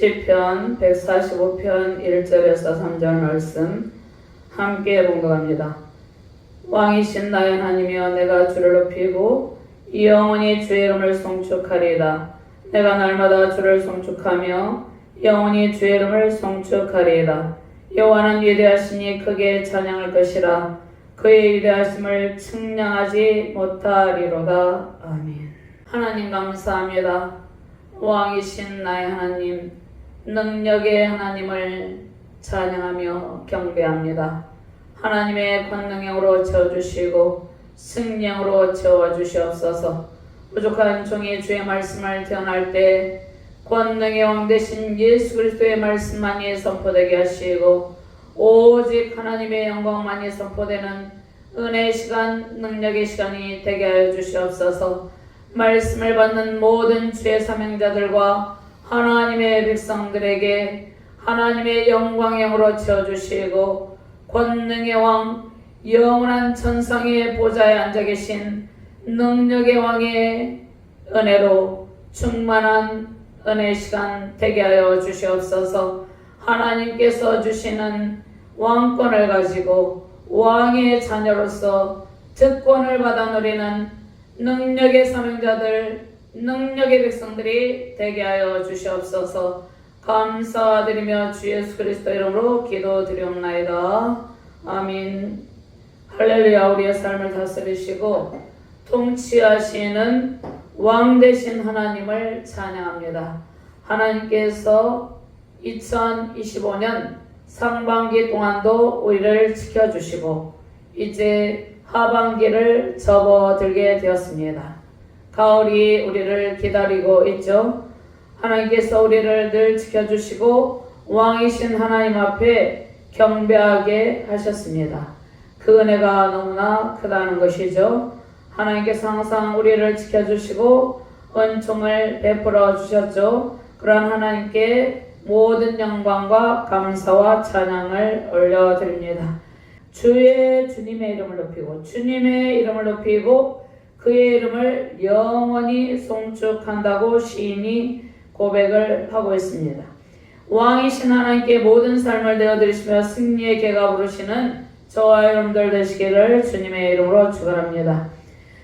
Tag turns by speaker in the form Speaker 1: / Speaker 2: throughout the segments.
Speaker 1: 시편 145편 1절에서 3절 말씀 함께 봉독합니다. 왕이신 나의 하나님이여 내가 주를 높이고 영원히 주의 이름을 송축하리이다. 내가 날마다 주를 송축하며 영원히 주의 이름을 송축하리이다. 여호와는 위대하시니 크게 찬양할 것이라 그의 위대하심을 측량하지 못하리로다. 아멘. 하나님 감사합니다. 왕이신 나의 하나님, 능력의 하나님을 찬양하며 경배합니다. 하나님의 권능형으로 채워주시고 승령으로 채워주시옵소서. 부족한 종이 주의 말씀을 태어날 때 권능의 왕 대신 예수 그리스도의 말씀만이 선포되게 하시고 오직 하나님의 영광만이 선포되는 은혜의 시간, 능력의 시간이 되게 하여 주시옵소서. 말씀을 받는 모든 주의 사명자들과 하나님의 백성들에게 하나님의 영광형으로 채워주시고 권능의 왕 영원한 천상의 보좌에 앉아 계신 능력의 왕의 은혜로 충만한 은혜 시간 되게 하여 주시옵소서. 하나님께서 주시는 왕권을 가지고 왕의 자녀로서 특권을 받아 누리는 능력의 사명자들, 능력의 백성들이 되게 하여 주시옵소서. 감사드리며 주 예수 그리스도 이름으로 기도드리옵나이다. 아멘. 할렐루야 우리의 삶을 다스리시고 통치하시는 왕 되신 하나님을 찬양합니다. 하나님께서 2025년 상반기 동안도 우리를 지켜주시고 이제 하반기를 접어들게 되었습니다. 가을이 우리를 기다리고 있죠. 하나님께서 우리를 늘 지켜주시고 왕이신 하나님 앞에 경배하게 하셨습니다. 그 은혜가 너무나 크다는 것이죠. 하나님께서 항상 우리를 지켜주시고 은총을 베풀어 주셨죠. 그러한 하나님께 모든 영광과 감사와 찬양을 올려드립니다. 주의 주님의 이름을 높이고 주님의 이름을 높이고 그의 이름을 영원히 송축한다고 시인이 고백을 하고 있습니다. 왕이신 하나님께 모든 삶을 내어드리시며 승리의 개가 부르시는 저와 여러분들 되시기를 주님의 이름으로 축원합니다.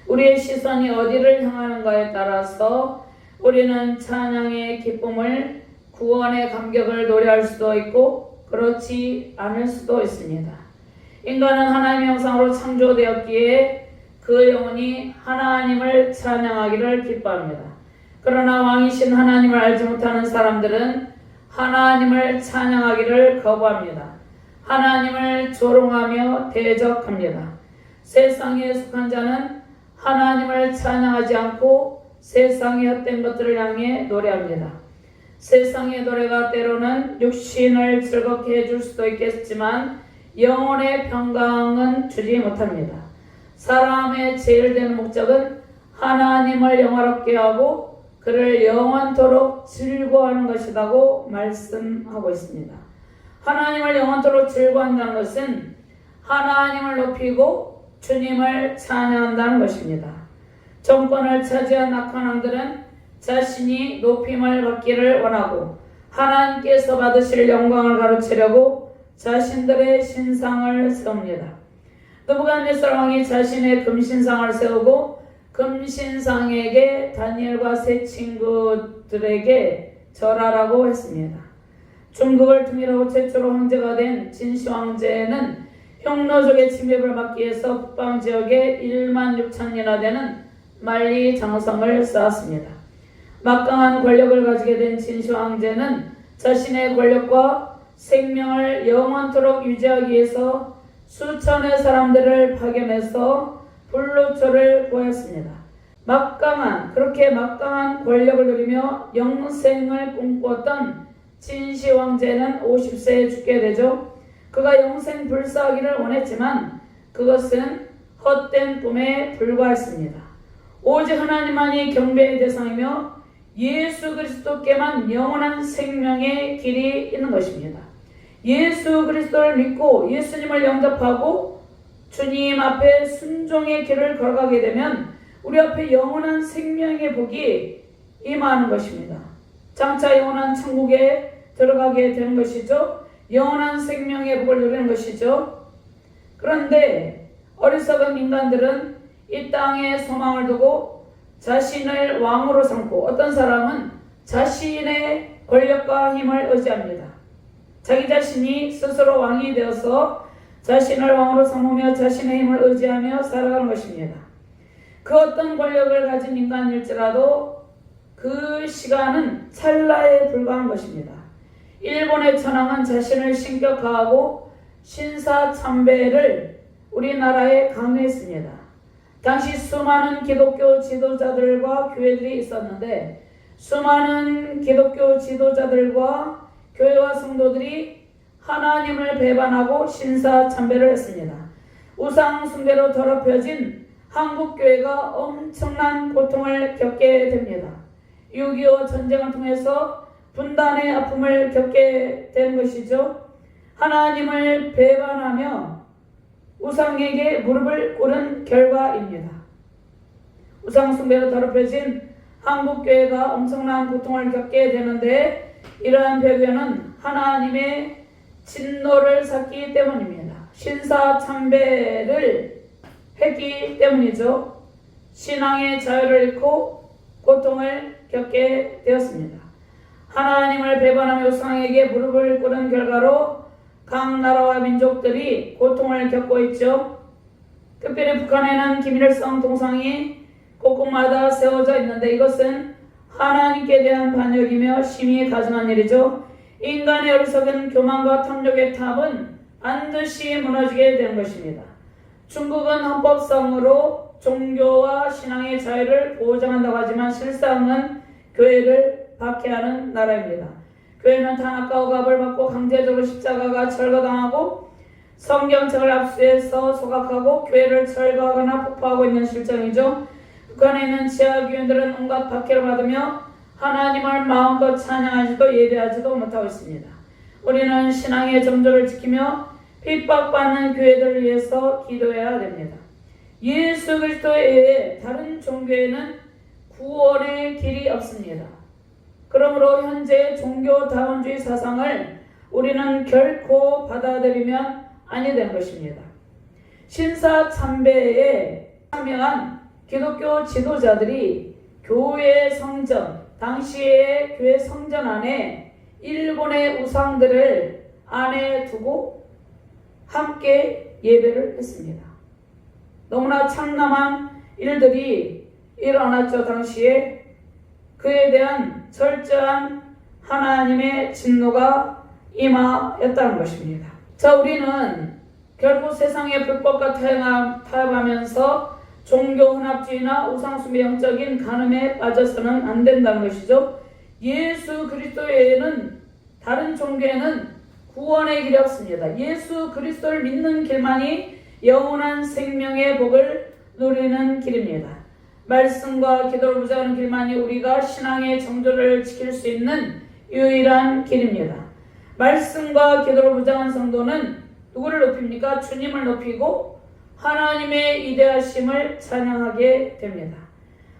Speaker 1: 우리의 시선이 어디를 향하는가에 따라서 우리는 찬양의 기쁨을 구원의 감격을 노래할 수도 있고 그렇지 않을 수도 있습니다. 인간은 하나님의 형상으로 창조되었기에 그 영혼이 하나님을 찬양하기를 기뻐합니다. 그러나 왕이신 하나님을 알지 못하는 사람들은 하나님을 찬양하기를 거부합니다. 하나님을 조롱하며 대적합니다. 세상에 속한 자는 하나님을 찬양하지 않고 세상의 헛된 것들을 향해 노래합니다. 세상의 노래가 때로는 육신을 즐겁게 해줄 수도 있겠지만 영혼의 평강은 주지 못합니다. 사람의 제일 되는 목적은 하나님을 영화롭게 하고 그를 영원토록 즐거워하는 것이라고 말씀하고 있습니다. 하나님을 영원토록 즐거워한다는 것은 하나님을 높이고 주님을 찬양한다는 것입니다. 정권을 차지한 악한 왕들은 자신이 높임을 받기를 원하고 하나님께서 받으실 영광을 가로채려고 자신들의 신상을 세웁니다. 느부갓네살 왕이 자신의 금신상을 세우고 금신상에게 다니엘과 세 친구들에게 절하라고 했습니다. 중국을 통일하고 최초로 황제가 된 진시 황제는 흉노족의 침입을 막기 위해서 북방 지역에 1만 6천이나 되는 만리 장성을 쌓았습니다. 막강한 권력을 가지게 된 진시 황제는 자신의 권력과 생명을 영원토록 유지하기 위해서 수천의 사람들을 파견해서 불로초를 구했습니다. 막강한 그렇게 막강한 권력을 누리며 영생을 꿈꿨던 진시 왕제는 50세에 죽게 되죠. 그가 영생 불사하기를 원했지만 그것은 헛된 꿈에 불과했습니다. 오직 하나님만이 경배의 대상이며 예수 그리스도께만 영원한 생명의 길이 있는 것입니다. 예수 그리스도를 믿고 예수님을 영접하고 주님 앞에 순종의 길을 걸어가게 되면 우리 앞에 영원한 생명의 복이 임하는 것입니다. 장차 영원한 천국에 들어가게 되는 것이죠. 영원한 생명의 복을 누리는 것이죠. 그런데 어리석은 인간들은 이 땅에 소망을 두고 자신을 왕으로 삼고 어떤 사람은 자신의 권력과 힘을 의지합니다. 자기 자신이 스스로 왕이 되어서 자신을 왕으로 삼으며 자신의 힘을 의지하며 살아가는 것입니다. 그 어떤 권력을 가진 인간일지라도 그 시간은 찰나에 불과한 것입니다. 일본의 천황은 자신을 신격화하고 신사참배를 우리나라에 강요했습니다. 당시 수많은 기독교 지도자들과 교회들이 있었는데 수많은 기독교 지도자들과 교회와 성도들이 하나님을 배반하고 신사 참배를 했습니다. 우상 숭배로 더럽혀진 한국 교회가 엄청난 고통을 겪게 됩니다. 6.25 전쟁을 통해서 분단의 아픔을 겪게 된 것이죠. 하나님을 배반하며 우상에게 무릎을 꿇은 결과입니다. 우상 숭배로 더럽혀진 한국 교회가 엄청난 고통을 겪게 되는데 이러한 배경은 하나님의 진노를 샀기 때문입니다. 신사 참배를 했기 때문이죠. 신앙의 자유를 잃고 고통을 겪게 되었습니다. 하나님을 배반하며 우상에게 무릎을 꿇은 결과로 각 나라와 민족들이 고통을 겪고 있죠. 특별히 북한에는 김일성 동상이 곳곳마다 세워져 있는데 이것은 하나님께 대한 반역이며 심히 가증한 일이죠. 인간의 어리석은 교만과 탐욕의 탑은 반드시 무너지게 되는 것입니다. 중국은 헌법상으로 종교와 신앙의 자유를 보장한다고 하지만 실상은 교회를 박해하는 나라입니다. 교회는 탄압과 억압을 받고 강제적으로 십자가가 철거당하고 성경책을 압수해서 소각하고 교회를 철거하거나 폭파하고 있는 실정이죠. 북한에 있는 지하교인들은 온갖 박해를 받으며 하나님을 마음껏 찬양하지도 예배하지도 못하고 있습니다. 우리는 신앙의 정조를 지키며 핍박받는 교회들을 위해서 기도해야 됩니다. 예수 그리스도 외에 다른 종교에는 구원의 길이 없습니다. 그러므로 현재 종교다원주의 사상을 우리는 결코 받아들이면 아니 된 것입니다. 신사 참배에 참여한 기독교 지도자들이 교회 성전, 당시의 교회 성전 안에 일본의 우상들을 안에 두고 함께 예배를 했습니다. 너무나 참남한 일들이 일어났죠, 당시에. 그에 대한 철저한 하나님의 진노가 임하였다는 것입니다. 자, 우리는 결국 세상의 불법과 타협하- 타협하면서 종교 혼합주의나 우상숭배 영적인 간음에 빠져서는 안 된다는 것이죠. 예수 그리스도 외에는 다른 종교에는 구원의 길이 없습니다. 예수 그리스도를 믿는 길만이 영원한 생명의 복을 누리는 길입니다. 말씀과 기도를 부자하는 길만이 우리가 신앙의 정조를 지킬 수 있는 유일한 길입니다. 말씀과 기도를 부장한 성도는 누구를 높입니까? 주님을 높이고 하나님의 위대하심을 찬양하게 됩니다.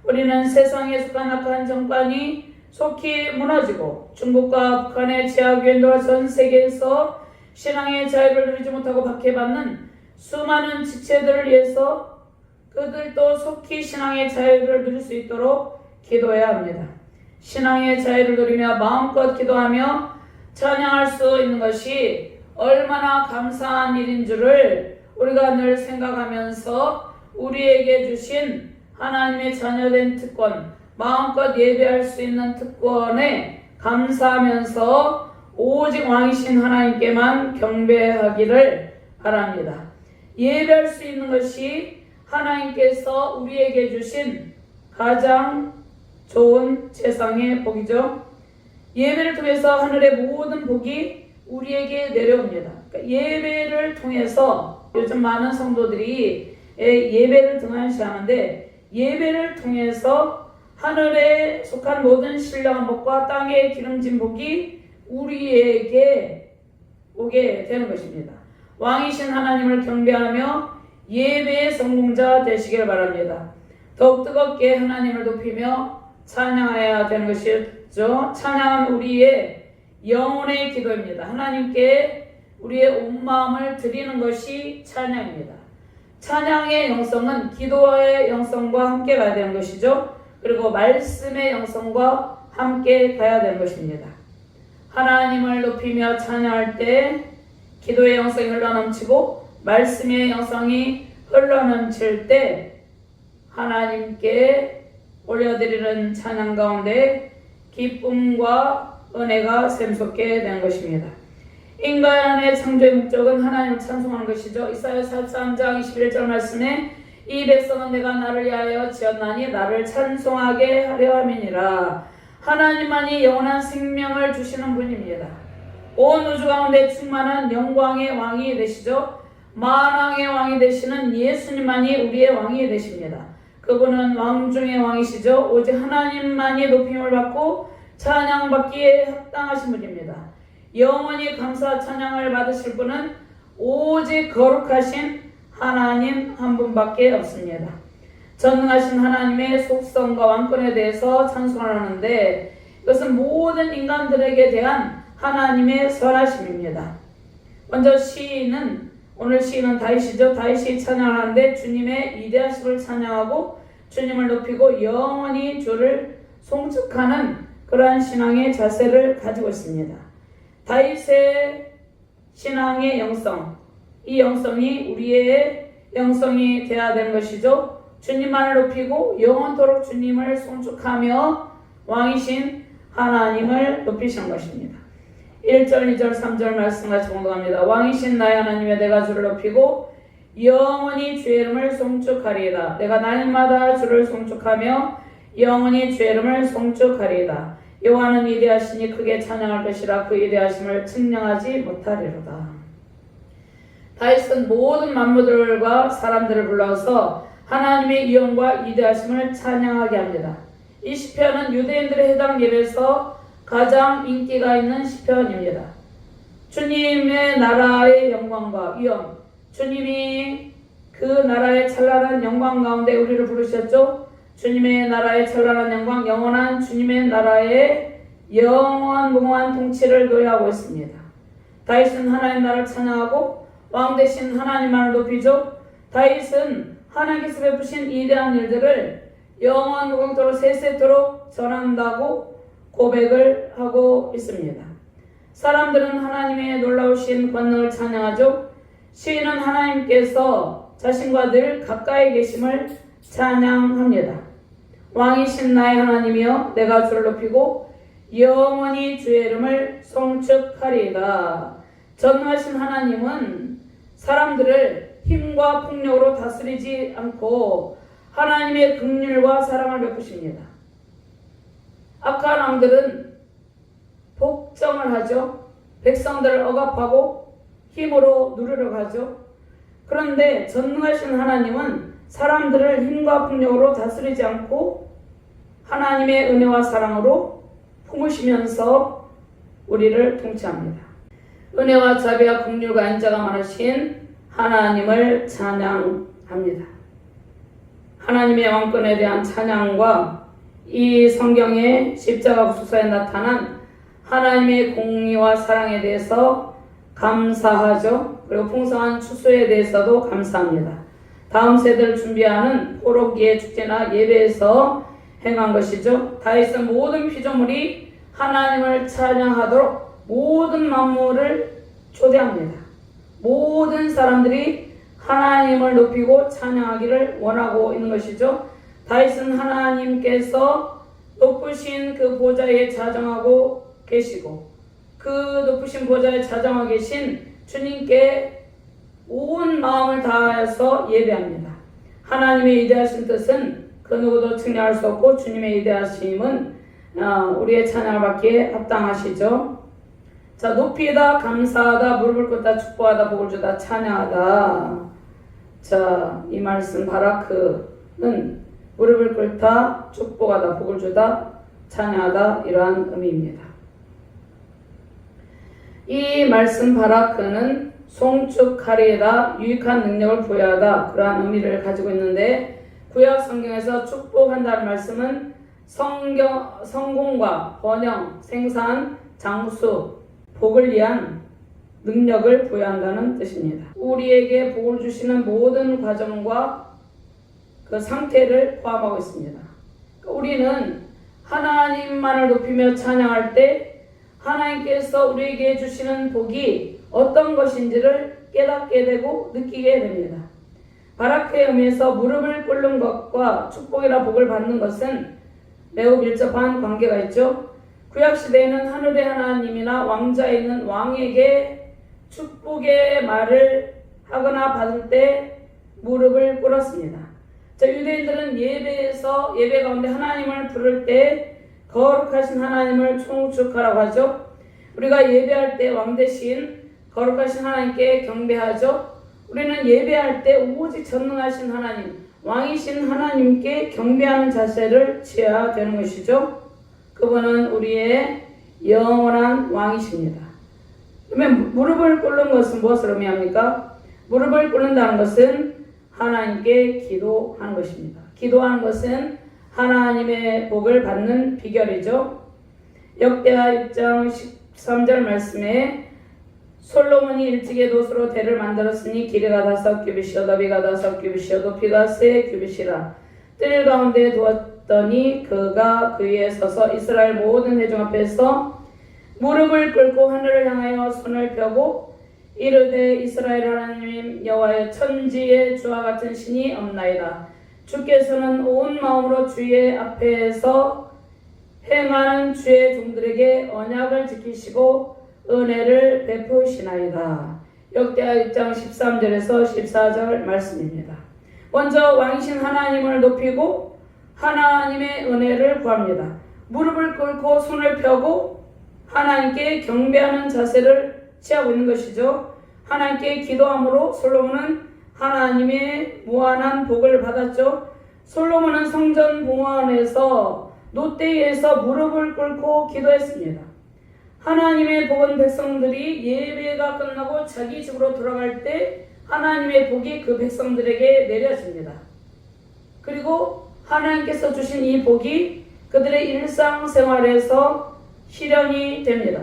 Speaker 1: 우리는 세상에 속한 악한 정권이 속히 무너지고 중국과 북한의 제약위원들과 전 세계에서 신앙의 자유를 누리지 못하고 박해받는 수많은 지체들을 위해서 그들도 속히 신앙의 자유를 누릴 수 있도록 기도해야 합니다. 신앙의 자유를 누리며 마음껏 기도하며 찬양할 수 있는 것이 얼마나 감사한 일인 줄을 우리가 늘 생각하면서 우리에게 주신 하나님의 자녀된 특권, 마음껏 예배할 수 있는 특권에 감사하면서 오직 왕이신 하나님께만 경배하기를 바랍니다. 예배할 수 있는 것이 하나님께서 우리에게 주신 가장 좋은 세상의 복이죠. 예배를 통해서 하늘의 모든 복이 우리에게 내려옵니다. 그러니까 예배를 통해서 요즘 많은 성도들이 예, 예배를 등한시하는데 예배를 통해서 하늘에 속한 모든 신령한 복과 땅에 기름진 복이 우리에게 오게 되는 것입니다. 왕이신 하나님을 경배하며 예배의 성공자 되시길 바랍니다. 더욱 뜨겁게 하나님을 높이며 찬양해야 되는 것이 죠 찬양은 우리의 영혼의 기도입니다. 하나님께 우리의 온 마음을 드리는 것이 찬양입니다. 찬양의 영성은 기도의 영성과 함께 가야 되는 것이죠. 그리고 말씀의 영성과 함께 가야 되는 것입니다. 하나님을 높이며 찬양할 때 기도의 영성이 흘러넘치고 말씀의 영성이 흘러넘칠 때 하나님께 올려드리는 찬양 가운데 기쁨과 은혜가 샘솟게 되는 것입니다. 인간의 창조의 목적은 하나님을 찬송하는 것이죠. 이사야 43장 21절 말씀에 이 백성은 내가 나를 위하여 지었나니 나를 찬송하게 하려 함이니라. 하나님만이 영원한 생명을 주시는 분입니다. 온 우주 가운데 충만한 영광의 왕이 되시죠. 만왕의 왕이 되시는 예수님만이 우리의 왕이 되십니다. 그분은 왕 중의 왕이시죠. 오직 하나님만이 높임을 받고 찬양받기에 합당하신 분입니다. 영원히 감사 찬양을 받으실 분은 오직 거룩하신 하나님 한 분밖에 없습니다. 전능하신 하나님의 속성과 왕권에 대해서 찬송을 하는데 이것은 모든 인간들에게 대한 하나님의 선하심입니다. 먼저 시인은 오늘 시인은 다윗이죠. 다윗이 찬양하는데 주님의 위대하심을 찬양하고 주님을 높이고 영원히 주를 송축하는 그러한 신앙의 자세를 가지고 있습니다. 다윗의 신앙의 영성, 이 영성이 우리의 영성이 되어야 되는 것이죠. 주님만을 높이고 영원토록 주님을 송축하며 왕이신 하나님을 높이시는 것입니다. 1절, 2절, 3절 말씀 같이 공동합니다. 왕이신 나의 하나님의 내가 주를 높이고 영원히 주의 이름을 송축하리이다. 내가 날마다 주를 송축하며 영원히 주의 이름을 송축하리이다. 여호와는 위대하시니 크게 찬양할 것이라 그 위대하심을 측량하지 못하리로다. 다윗은 모든 만물들과 사람들을 불러서 하나님의 위엄과 위대하심을 찬양하게 합니다. 이 시편은 유대인들의 해당 예배에서 가장 인기가 있는 시편입니다. 주님의 나라의 영광과 위엄, 주님이 그 나라의 찬란한 영광 가운데 우리를 부르셨죠. 주님의 나라의 찬란한 영광, 영원한 주님의 나라의 영원 무궁한 통치를 노래하고 있습니다. 다윗은 하나님 나라를 찬양하고 왕 대신 하나님만을 높이죠. 다윗은 하나님께서 베푸신 위대한 일들을 영원 무궁토록 세세토록 전한다고 고백을 하고 있습니다. 사람들은 하나님의 놀라우신 권능을 찬양하죠. 시인은 하나님께서 자신과 늘 가까이 계심을 찬양합니다. 왕이신 나의 하나님이여 내가 주를 높이고 영원히 주의 이름을 송축하리이다. 전능하신 하나님은 사람들을 힘과 폭력으로 다스리지 않고 하나님의 긍휼과 사랑을 베푸십니다. 악한 왕들은 복정을 하죠. 백성들을 억압하고 힘으로 누르려 가죠. 그런데 전능하신 하나님은 사람들을 힘과 폭력으로 다스리지 않고 하나님의 은혜와 사랑으로 품으시면서 우리를 통치합니다. 은혜와 자비와 긍휼과 인자가 많으신 하나님을 찬양합니다. 하나님의 왕권에 대한 찬양과 이 성경의 십자가 수사에 나타난 하나님의 공의와 사랑에 대해서 감사하죠. 그리고 풍성한 추수에 대해서도 감사합니다. 다음 세대를 준비하는 포로기의 축제나 예배에서 행한 것이죠. 다윗은 모든 피조물이 하나님을 찬양하도록 모든 만물을 초대합니다. 모든 사람들이 하나님을 높이고 찬양하기를 원하고 있는 것이죠. 다윗은 하나님께서 높으신 그 보좌에 자정하고 계시고 그 높으신 보좌에 자정하고 계신 주님께 온 마음을 다하여서 예배합니다. 하나님의 위대하신 뜻은 그 누구도 측량할 수 없고 주님의 위대하심은 어, 우리의 찬양을 받기에 합당하시죠. 자, 높이다, 감사하다, 무릎을 꿇다, 축복하다, 복을 주다, 찬양하다. 자, 이 말씀 바라크는 무릎을 꿇다, 축복하다, 복을 주다, 찬양하다 이러한 의미입니다. 이 말씀 바라크는 송축하리에다 유익한 능력을 부여하다 그러한 의미를 가지고 있는데 구약 성경에서 축복한다는 말씀은 성경, 성공과 번영, 생산, 장수, 복을 위한 능력을 부여한다는 뜻입니다. 우리에게 복을 주시는 모든 과정과 그 상태를 포함하고 있습니다. 그러니까 우리는 하나님만을 높이며 찬양할 때 하나님께서 우리에게 주시는 복이 어떤 것인지를 깨닫게 되고 느끼게 됩니다. 바라크의 의미에서 무릎을 꿇는 것과 축복이라 복을 받는 것은 매우 밀접한 관계가 있죠. 구약 시대에는 하늘의 하나님이나 왕자에 있는 왕에게 축복의 말을 하거나 받을 때 무릎을 꿇었습니다. 자, 유대인들은 예배에서 예배 가운데 하나님을 부를 때 거룩하신 하나님을 총축하라고 하죠. 우리가 예배할 때 왕 대신 거룩하신 하나님께 경배하죠. 우리는 예배할 때 오직 전능하신 하나님, 왕이신 하나님께 경배하는 자세를 취해야 되는 것이죠. 그분은 우리의 영원한 왕이십니다. 그러면 무릎을 꿇는 것은 무엇을 의미합니까? 무릎을 꿇는다는 것은 하나님께 기도하는 것입니다. 기도하는 것은 하나님의 복을 받는 비결이죠. 역대하 6장 13절 말씀에 솔로몬이 일찍의 돛으로 대를 만들었으니 길이가 다섯 규빗이요 너비가 다섯 규빗이요 높이가 세 규빗이라. 뜰 가운데 두었더니 그가 그 위에 서서 이스라엘 모든 회중 앞에서 무릎을 꿇고 하늘을 향하여 손을 펴고 이르되 이스라엘 하나님 여호와여 천지의 주와 같은 신이 없나이다. 주께서는 온 마음으로 주의 앞에서 행하는 주의 종들에게 언약을 지키시고 은혜를 베푸시나이다. 역대하 1장 13절에서 14절 말씀입니다. 먼저 왕이신 하나님을 높이고 하나님의 은혜를 구합니다. 무릎을 꿇고 손을 펴고 하나님께 경배하는 자세를 취하고 있는 것이죠. 하나님께 기도함으로 솔로몬은 하나님의 무한한 복을 받았죠. 솔로몬은 성전 봉헌에서 노대에서 무릎을 꿇고 기도했습니다. 하나님의 복은 백성들이 예배가 끝나고 자기 집으로 돌아갈 때 하나님의 복이 그 백성들에게 내려집니다. 그리고 하나님께서 주신 이 복이 그들의 일상생활에서 실현이 됩니다.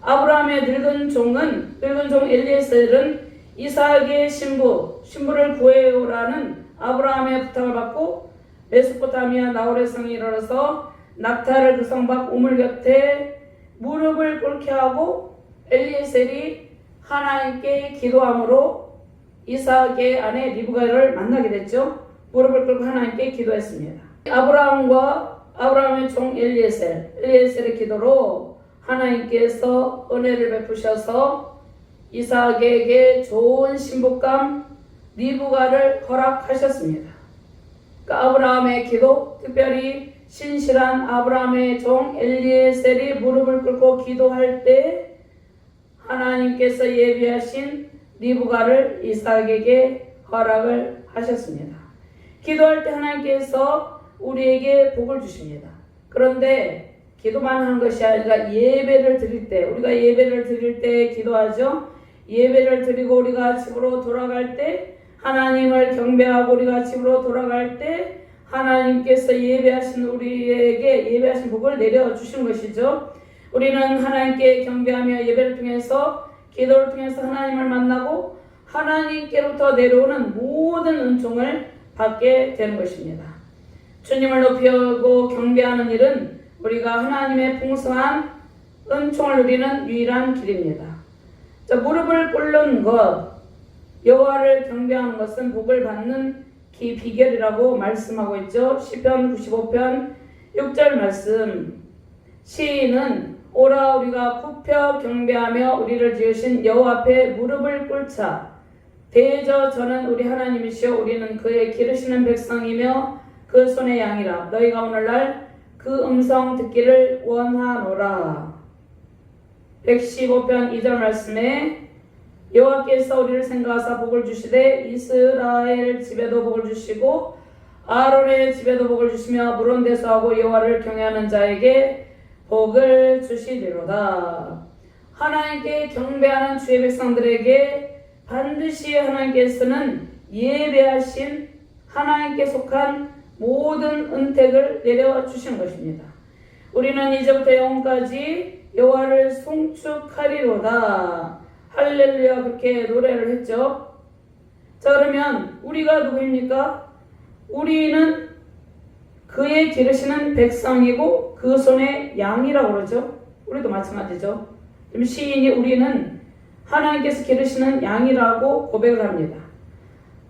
Speaker 1: 아브라함의 늙은 종은 늙은 종 엘리에셀은 이삭의 신부 신부를 구해오라는 아브라함의 부탁을 받고 메소포타미아 나홀의 성에 이르러서 낙타를 그 성 밖 우물 곁에 무릎을 꿇게 하고 엘리에셀이 하나님께 기도함으로 이삭의 아내 리브가를 만나게 됐죠. 무릎을 꿇고 하나님께 기도했습니다. 아브라함과 아브라함의 종 엘리에셀, 엘리에셀의 기도로 하나님께서 은혜를 베푸셔서 이삭에게 좋은 신부감 리브가를 허락하셨습니다. 그 아브라함의 기도, 특별히 신실한 아브라함의 종 엘리에셀이 무릎을 꿇고 기도할 때 하나님께서 예비하신 리브가를 이삭에게 허락을 하셨습니다. 기도할 때 하나님께서 우리에게 복을 주십니다. 그런데 기도만 하는 것이 아니라 예배를 드릴 때 우리가 예배를 드릴 때 기도하죠. 예배를 드리고 우리가 집으로 돌아갈 때 하나님을 경배하고 우리가 집으로 돌아갈 때 하나님께서 예배하신 우리에게 예배하신 복을 내려 주신 것이죠. 우리는 하나님께 경배하며 예배를 통해서 기도를 통해서 하나님을 만나고 하나님께로부터 내려오는 모든 은총을 받게 되는 것입니다. 주님을 높이고 경배하는 일은 우리가 하나님의 풍성한 은총을 누리는 유일한 길입니다. 자, 무릎을 꿇는 것, 여호와를 경배하는 것은 복을 받는 기 비결이라고 말씀하고 있죠. 시편 95편 6절 말씀. 시인은 오라 우리가 굽혀 경배하며 우리를 지으신 여호와 앞에 무릎을 꿇자. 대저 저는 우리 하나님이시요 우리는 그의 기르시는 백성이며 그 손의 양이라. 너희가 오늘날 그 음성 듣기를 원하노라. 115편 2절 말씀에 여호와께서 우리를 생각하사 복을 주시되 이스라엘 집에도 복을 주시고 아론의 집에도 복을 주시며 물은 데서 하고 여호와를 경외하는 자에게 복을 주시리로다. 하나님께 경배하는 주의 백성들에게 반드시 하나님께서는 예배하신 하나님께 속한 모든 은택을 내려 주신 것입니다. 우리는 이제부터 영원까지 여호와를 송축하리로다. 할렐루야 그렇게 노래를 했죠. 자 그러면 우리가 누구입니까? 우리는 그의 기르시는 백성이고 그 손의 양이라고 그러죠. 우리도 마찬가지죠. 지금 시인이 우리는 하나님께서 기르시는 양이라고 고백을 합니다.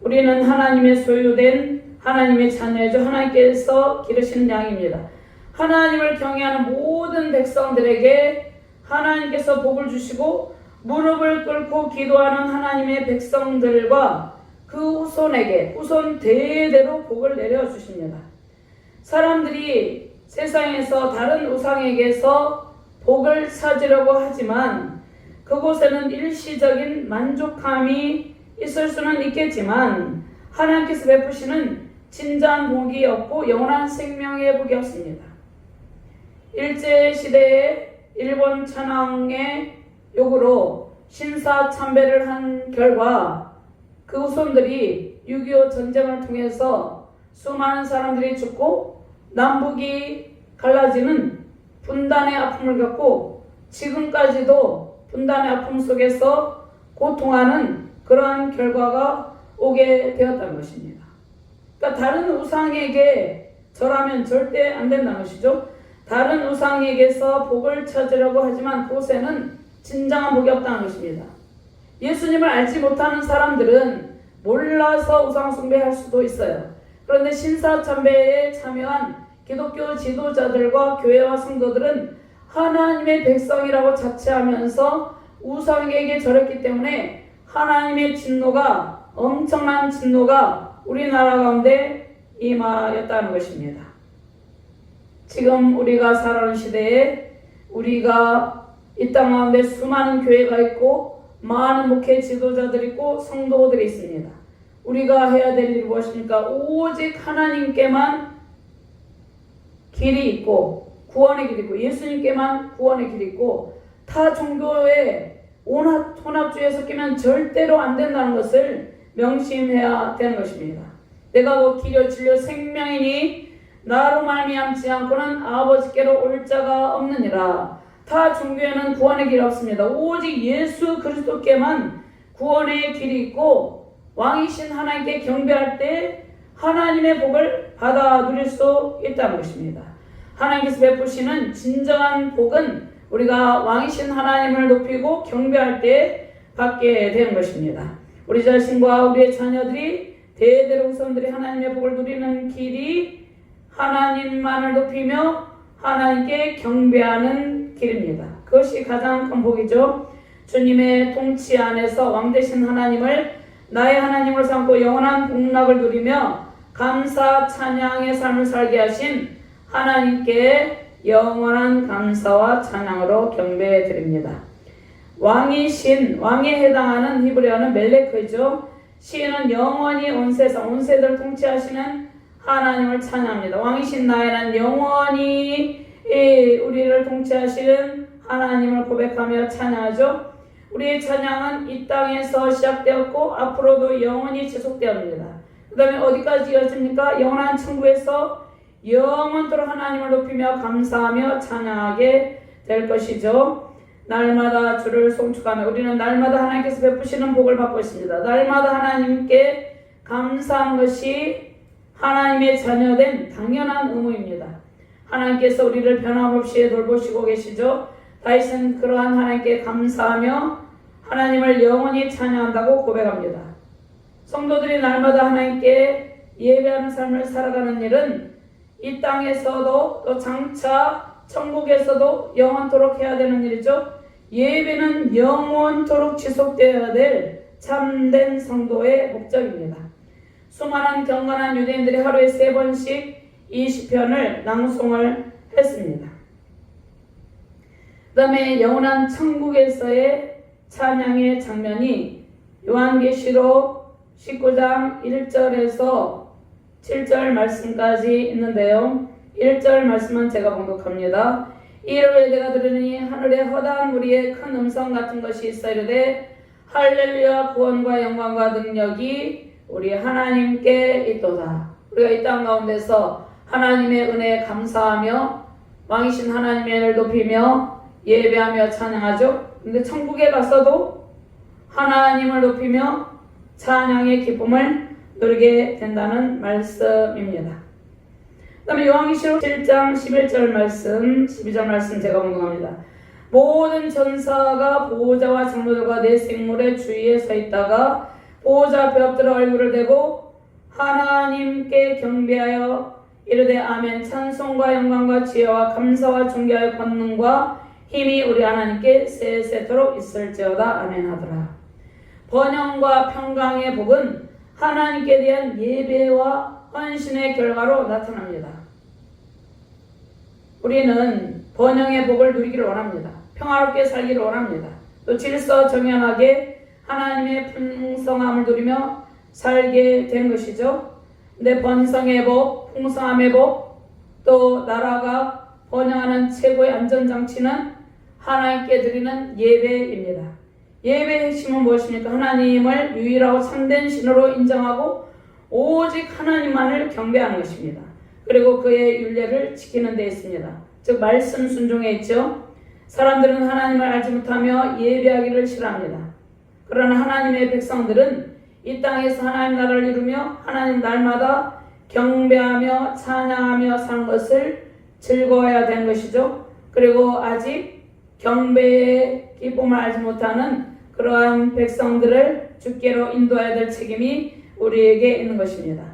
Speaker 1: 우리는 하나님의 소유된 하나님의 자녀이죠. 하나님께서 기르시는 양입니다. 하나님을 경외하는 모든 백성들에게 하나님께서 복을 주시고 무릎을 꿇고 기도하는 하나님의 백성들과 그 후손에게 후손 대대로 복을 내려 주십니다. 사람들이 세상에서 다른 우상에게서 복을 찾으려고 하지만 그곳에는 일시적인 만족함이 있을 수는 있겠지만 하나님께서 베푸시는 진정한 복이 없고 영원한 생명의 복이 없습니다. 일제 시대에 일본 천황의 요구로 신사 참배를 한 결과 그 후손들이 6.25 전쟁을 통해서 수많은 사람들이 죽고 남북이 갈라지는 분단의 아픔을 겪고 지금까지도 분단의 아픔 속에서 고통하는 그러한 결과가 오게 되었다는 것입니다. 그러니까 다른 우상에게 절하면 절대 안 된다는 것이죠. 다른 우상에게서 복을 찾으려고 하지만 그곳에는 진정한 복이 없다는 것입니다. 예수님을 알지 못하는 사람들은 몰라서 우상 숭배할 수도 있어요. 그런데 신사 참배에 참여한 기독교 지도자들과 교회와 성도들은 하나님의 백성이라고 자체하면서 우상에게 절했기 때문에 하나님의 진노가 엄청난 진노가 우리나라 가운데 임하였다는 것입니다. 지금 우리가 살아가는 시대에 우리가 이 땅 가운데 수많은 교회가 있고 많은 목회 지도자들이 있고 성도들이 있습니다. 우리가 해야 될 일이 무엇입니까? 오직 하나님께만 길이 있고 구원의 길이 있고 예수님께만 구원의 길이 있고 타 종교의 온합 혼합주의에 섞이면 절대로 안 된다는 것을 명심해야 되는 것입니다. 내가 곧 길이요 진리요 생명이니 나로 말미암지 않고는 아버지께로 올 자가 없느니라. 타 종교에는 구원의 길이 없습니다. 오직 예수 그리스도께만 구원의 길이 있고 왕이신 하나님께 경배할 때 하나님의 복을 받아 누릴 수 있다는 것입니다. 하나님께서 베푸시는 진정한 복은 우리가 왕이신 하나님을 높이고 경배할 때 받게 되는 것입니다. 우리 자신과 우리의 자녀들이 대대로 후손들이 하나님의 복을 누리는 길이 하나님만을 높이며 하나님께 경배하는 길입니다. 그것이 가장 큰 복이죠. 주님의 통치 안에서 왕 되신 하나님을 나의 하나님으로 삼고 영원한 복락을 누리며 감사 찬양의 삶을 살게 하신 하나님께 영원한 감사와 찬양으로 경배해 드립니다. 왕이 신, 왕에 해당하는 히브리어는 멜레크죠. 시인은 영원히 온 세상, 온 세대를 통치하시는 하나님을 찬양합니다. 왕이신 나에는 영원히 우리를 통치하시는 하나님을 고백하며 찬양하죠. 우리의 찬양은 이 땅에서 시작되었고 앞으로도 영원히 지속되옵니다. 그 다음에 어디까지 이어집니까? 영원한 천국에서 영원토록 하나님을 높이며 감사하며 찬양하게 될 것이죠. 날마다 주를 송축하며 우리는 날마다 하나님께서 베푸시는 복을 받고 있습니다. 날마다 하나님께 감사한 것이 하나님의 자녀된 당연한 의무입니다. 하나님께서 우리를 변함없이 돌보시고 계시죠. 다윗은 그러한 하나님께 감사하며 하나님을 영원히 찬양한다고 고백합니다. 성도들이 날마다 하나님께 예배하는 삶을 살아가는 일은 이 땅에서도 또 장차 천국에서도 영원토록 해야 되는 일이죠. 예배는 영원토록 지속되어야 될 참된 성도의 목적입니다. 수많은 경건한 유대인들이 하루에 세 번씩 이 시편을 낭송을 했습니다. 그 다음에 영원한 천국에서의 찬양의 장면이 요한계시록 19장 1절에서 7절 말씀까지 있는데요. 1절 말씀은 제가 봉독합니다. 이를 내가 들으니 하늘에 허다한 무리의 큰 음성 같은 것이 있어 이르되 할렐루야 구원과 영광과 능력이 우리 하나님께 있도다. 우리가 이 땅 가운데서 하나님의 은혜에 감사하며 왕이신 하나님의 은혜를 높이며 예배하며 찬양하죠. 근데 천국에 가서도 하나님을 높이며 찬양의 기쁨을 누리게 된다는 말씀입니다. 그 다음에 요한계시록 7장 11절 말씀, 12절 말씀 제가 공동합니다. 모든 전사가 보호자와 장로들과 내 생물의 주위에 서 있다가 보호자 앞에 엎드려 얼굴을 대고 하나님께 경배하여 이르되 아멘 찬송과 영광과 지혜와 감사와 존귀하여 권능과 힘이 우리 하나님께 세세토록 있을지어다 아멘 하더라. 번영과 평강의 복은 하나님께 대한 예배와 헌신의 결과로 나타납니다. 우리는 번영의 복을 누리기를 원합니다. 평화롭게 살기를 원합니다. 또 질서 정연하게 하나님의 풍성함을 누리며 살게 된 것이죠. 근데 번성의 복, 풍성함의 복, 또 나라가 번영하는 최고의 안전장치는 하나님께 드리는 예배입니다. 예배의 핵심은 무엇입니까? 하나님을 유일하고 참된 신으로 인정하고 오직 하나님만을 경배하는 것입니다. 그리고 그의 윤례를 지키는 데 있습니다. 즉 말씀 순종에 있죠. 사람들은 하나님을 알지 못하며 예배하기를 싫어합니다. 그러나 하나님의 백성들은 이 땅에서 하나님 나라를 이루며 하나님 날마다 경배하며 찬양하며 사는 것을 즐거워해야 되는 것이죠. 그리고 아직 경배의 기쁨을 알지 못하는 그러한 백성들을 주께로 인도해야 될 책임이 우리에게 있는 것입니다.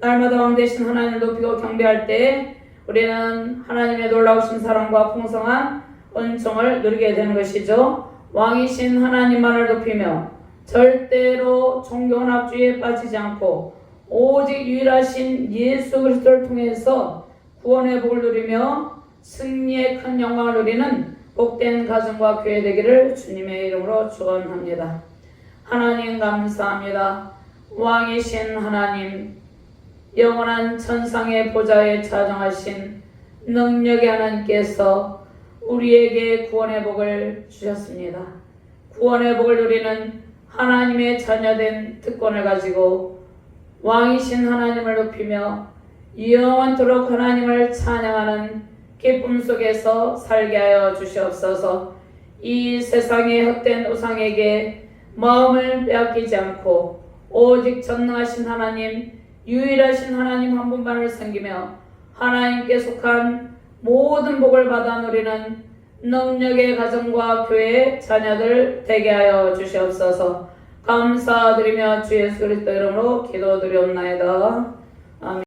Speaker 1: 날마다 왕 대신 하나님을 높이고 경배할 때 우리는 하나님의 놀라우신 사랑과 풍성한 은총을 누리게 되는 것이죠. 왕이신 하나님만을 높이며 절대로 종교혼합주의에 빠지지 않고 오직 유일하신 예수 그리스도를 통해서 구원의 복을 누리며 승리의 큰 영광을 누리는 복된 가정과 교회 되기를 주님의 이름으로 축원합니다. 하나님 감사합니다. 왕이신 하나님 영원한 천상의 보좌에 자정하신 능력의 하나님께서 우리에게 구원의 복을 주셨습니다. 구원의 복을 누리는 하나님의 자녀된 특권을 가지고 왕이신 하나님을 높이며 영원토록 하나님을 찬양하는 기쁨 속에서 살게 하여 주시옵소서. 이 세상의 헛된 우상에게 마음을 빼앗기지 않고 오직 전능하신 하나님, 유일하신 하나님 한 분만을 섬기며 하나님께 속한 모든 복을 받아 누리는 능력의 가정과 교회의 자녀들 되게 하여 주시옵소서. 감사드리며 주 예수 그리스도 이름으로 기도드리옵나이다.